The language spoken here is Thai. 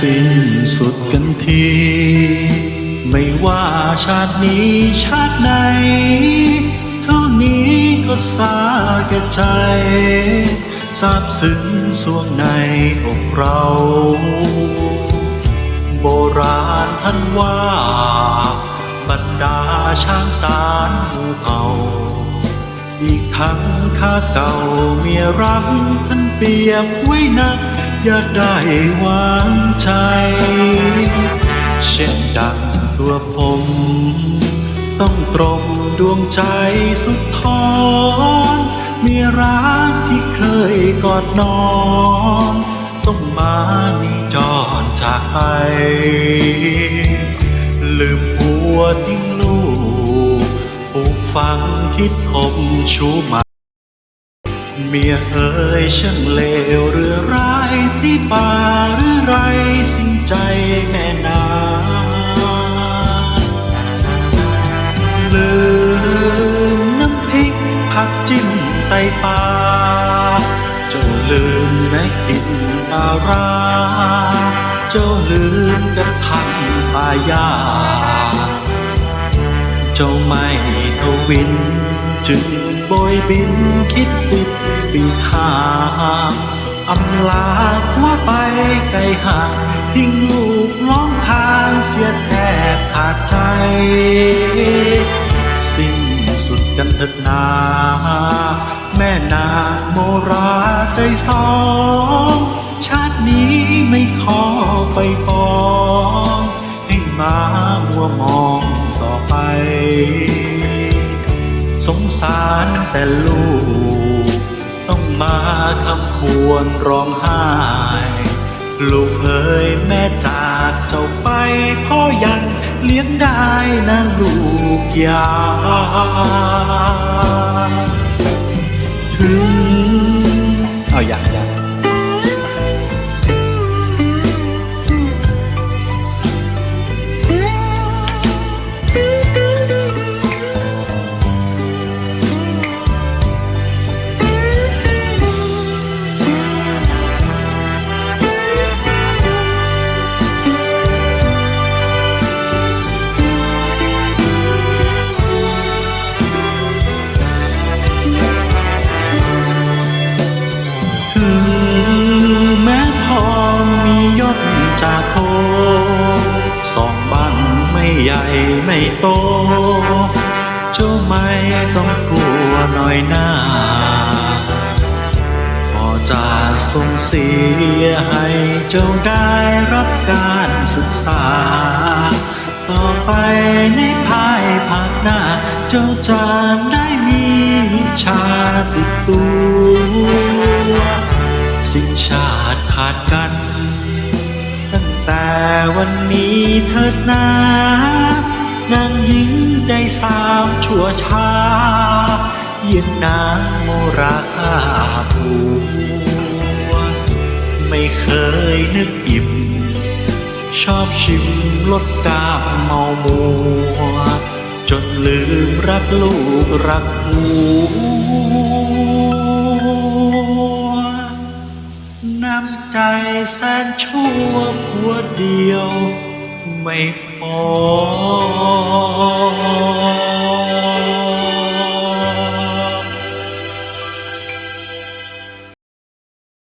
สิ้นสุดกันที ไม่ว่าชาตินี้ชาติไหน เท่านี้ก็สาแก่ใจซาบซึ้งสวงในอกเรา โบราณท่านว่า บรรดาช้างสารหมู่เผ่าอีกทั้งข้าเก่าเมียรักท่านเปรียบไว้นัก อย่าได้วางใจ เช่นดังตัวผม ต้องตรงดวงใจสุดทอนมีรักที่เคยกอดนอน ต้องมานี่จอนจากไป ลืมหัวทิ้งลูกปลูกฝังคิดคมชูมา เมียเอ๋ยช่างเลวหรือร้ายที่ป่าหรือไรสิ้นใจแม่นาลืมน้ำพริกผักจิ้มไตปลาเจ้าลืมแม่กินปาราเจ้าลืมกันทันปายาเจ้าไม่ทวินจึง โบยบินคิดติดปีหาอำลาหัวไปไกลห่างทิ้งลูกร้องทางเสียแทบขาดใจ สิ้นสุดกันเถิดนาแม่นางโมราใจสอง ชาตินี้ไม่ขอไปปอ สงสารแต่ลูก ต้องมาคำควรร้องไห้ ลูกเอ๋ยแม่จากเจ้าไปพ่อยังเลี้ยงได้นะลูกยา ใหญ่ไม่โตเจ้าไม่ต้องกลัวหน่อยหน้าพอจะส่งเสียให้เจ้าได้รับการศึกษา ต่อไปในภายภาคหน้า เจ้าจะได้มีวิชาติดตัว สิ้นชาติขาดกัน วันนี้เถิดนานางหญิงได้สามชั่วชาเย็นนางโมราคาผัวไม่เคยนึกอิ่ม ชอบชิมลดกามเมามัว จนลืมรักลูกรักผัว น้ำใจแสนชั่วผัวเดียว ไม่พอ